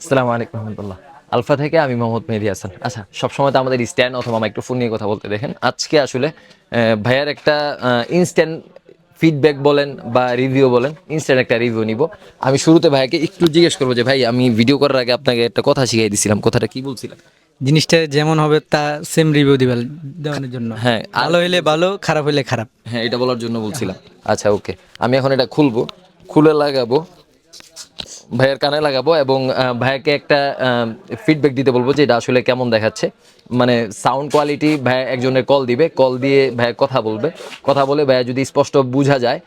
আসসালামু আলাইকুম রহমতুল্লাহ। আলফা থেকে আমি মোহাম্মদ মেহেদি হাসান। আচ্ছা সবসময় তো আমাদের স্ট্যান্ড অথবা মাইক্রোফোন নিয়ে কথা বলতে দেখেন। আজকে আসলে ভাইয়ার একটা ইনস্ট্যান্ট ফিডব্যাক বলেন বা রিভিউ বলেন ইনস্ট্যান্ট একটা রিভিউ নিব। আমি শুরুতে ভাইয়াকে একটু জিজ্ঞেস করব যে ভাই আমি ভিডিও করার আগে আপনাকে একটা কথা শিখিয়ে দিছিলাম। কথাটা কি বলছিলাম জিনিসটা যেমন হবে তা সেম রিভিউ দিবেন দেওয়ানোর জন্য। হ্যাঁ, ভালো হইলে ভালো খারাপ হইলে খারাপ। হ্যাঁ এটা বলার জন্য বলছিলাম। আচ্ছা ওকে। আমি এখন এটা খুলবো। খুলে লাগাবো। ভাইয়ের কানে লাগাবো এবং ভাইয়াকে একটা ফিডব্যাক দিতে বলব যে এটা আসলে কেমন দেখাচ্ছে। মানে সাউন্ড কোয়ালিটি ভাই একজনের কল দিবে কল দিয়ে ভাইয়া কথা বলবে। কথা বলে ভাইয়া যদি স্পষ্ট বোঝা যায়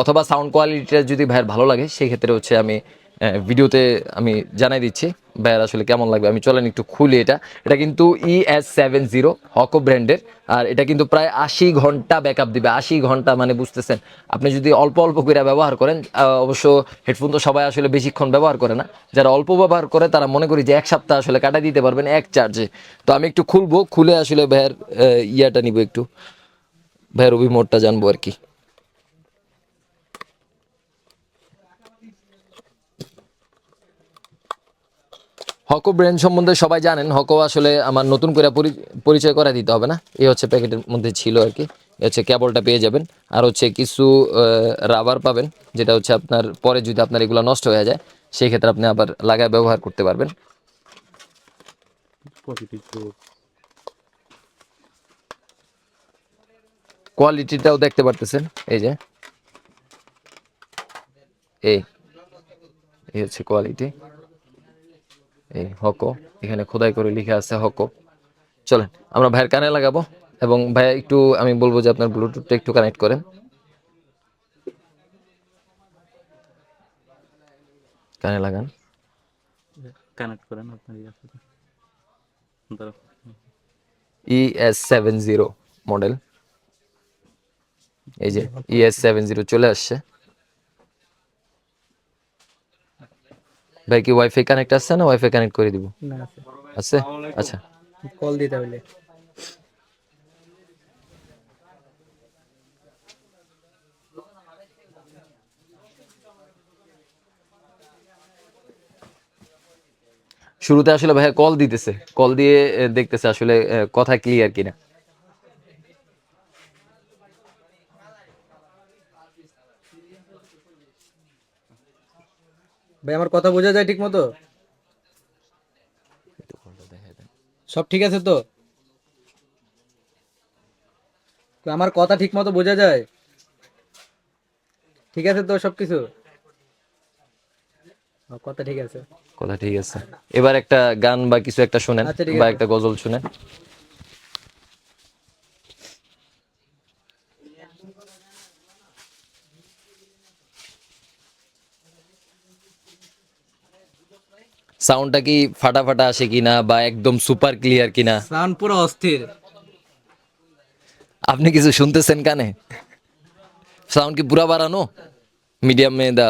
অথবা সাউন্ড কোয়ালিটিটা যদি ভাইয়ের ভালো লাগে, সেক্ষেত্রে হচ্ছে আমি ভিডিওতে আমি জানাই দিচ্ছি। ভাইয়ার আসলে কেমন লাগবে? আমি চলেন একটু খুলি এটা। এটা কিন্তু E S seven zero Hoco ব্র্যান্ডের আর এটা কিন্তু প্রায় আশি ঘণ্টা ব্যাকআপ দিবে। আশি ঘণ্টা মানে বুঝতেছেন, আপনি যদি অল্প অল্প করে ব্যবহার করেন অবশ্য হেডফোন তো সবাই আসলে বেশিক্ষণ ব্যবহার করে না। যারা অল্প ব্যবহার করে, তারা মনে করি যে এক সপ্তাহ আসলে কাটাই দিতে পারবেন এক চার্জে তো আমি একটু খুলবো, খুলে আসলে ভাইয়ের ইয়াটা নিব একটু। ভাইয়ের অভিমতটা জানব আর কি। হকো ব্র্যান্ড সম্বন্ধে সবাই জানেন হকো আসলে আমার নতুন করে পরি- পরিচয় করা দিতে হবে না। এই হচ্ছে প্যাকেটের মধ্যে ছিল আর কি। হচ্ছে কেবলটা পেয়ে যাবেন। আর হচ্ছে কিছু রাবার পাবেন যেটা হচ্ছে আপনার পরে যদি আপনার এগুলো নষ্ট হয়ে যায় সেই ক্ষেত্রে আপনি আবার লাগায় ব্যবহার করতে পারবেন। কোয়ালিটিটাও দেখতে পারতেছেন এই যে। এই হচ্ছে কোয়ালিটি এই হকো এখানে খোদাই করে লিখে আছে হকো। চলেন আমরা ভাইয়ের কানে লাগাবো এবং ভাইয়া একটু আমি বলব যে আপনার ব্লুটুথটা একটু কানেক্ট করেন। কানে লাগান। কানেক্ট করেন আপনার ইয়ার সাথে দাঁড়াও। E S seven zero model এই যে ই এস সেভেন জিরো চলে আসছে। ভাই কি ওয়াইফাই কানেক্ট আসছে না ওয়াইফাই কানেক্ট করে দিব? না আছে। আচ্ছা। কল দিতে হইলে। শুরুতে আসলে ভাইয়া কল দিতেছে। কল দিয়ে দেখতেছে আসলে কথা ক্লিয়ার কিনা। ভাই আমার কথা বোঝা যায় ঠিক মতো সব ঠিক আছে তো? তো আমার কথা ঠিক মতো বোঝা যায়? ঠিক আছে তো সবকিছু কথা ঠিক আছে। কথা ঠিক আছে। এবার একটা গান বা কিছু একটা শুনেন আচ্ছা, বা একটা গজল শুনেন। সাউন্ডটা কি ফাটাফাটা ফাটা আসে কিনা বা একদম সুপার ক্লিয়ার কিনা? সাউন্ড পুরো অস্থির। আপনি কিছু শুনতেছেন কানে? সাউন্ড কি পুরা বাড়ানো? মিডিয়াম মেয়ে দা।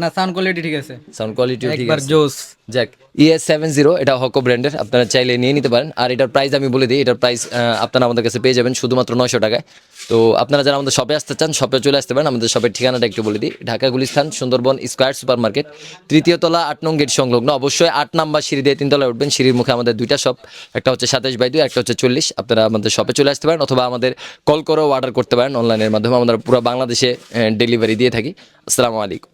না সাউন্ড কোয়ালিটি ঠিক আছে। সাউন্ড কোয়ালিটি ঠিক একবার আছে। জোস। যাক ইএস সেভেন জিরো এটা হকো ব্র্যান্ডের আপনারা চাইলে নিয়ে নিতে পারেন। আর এটার প্রাইস আমি বলে দিই এটার প্রাইস আপনারা আমাদের কাছে পেয়ে যাবেন শুধুমাত্র নয়শো টাকায়। তো আপনারা যারা আমাদের শপে আসতে চান শপে চলে আসতে পারেন। আমাদের শপের ঠিকানাটা একটু বলে দিই। Dhaka Gulistan Sundarban square super market তৃতীয় তলা আট নং গেট সংলগ্ন। অবশ্যই আট নাম্বার সিঁড়ি দিয়ে তিনতলায় উঠবেন। সিঁড়ির মুখে আমাদের দুইটা শপ একটা হচ্ছে সাতাশ বাই দুই একটা হচ্ছে চল্লিশ। আপনারা আমাদের শপে চলে আসতে পারেন অথবা আমাদের কল করেও অর্ডার করতে পারেন। অনলাইনের মাধ্যমে আমরা পুরো বাংলাদেশে ডেলিভারি দিয়ে থাকি। আসসালামু আলাইকুম।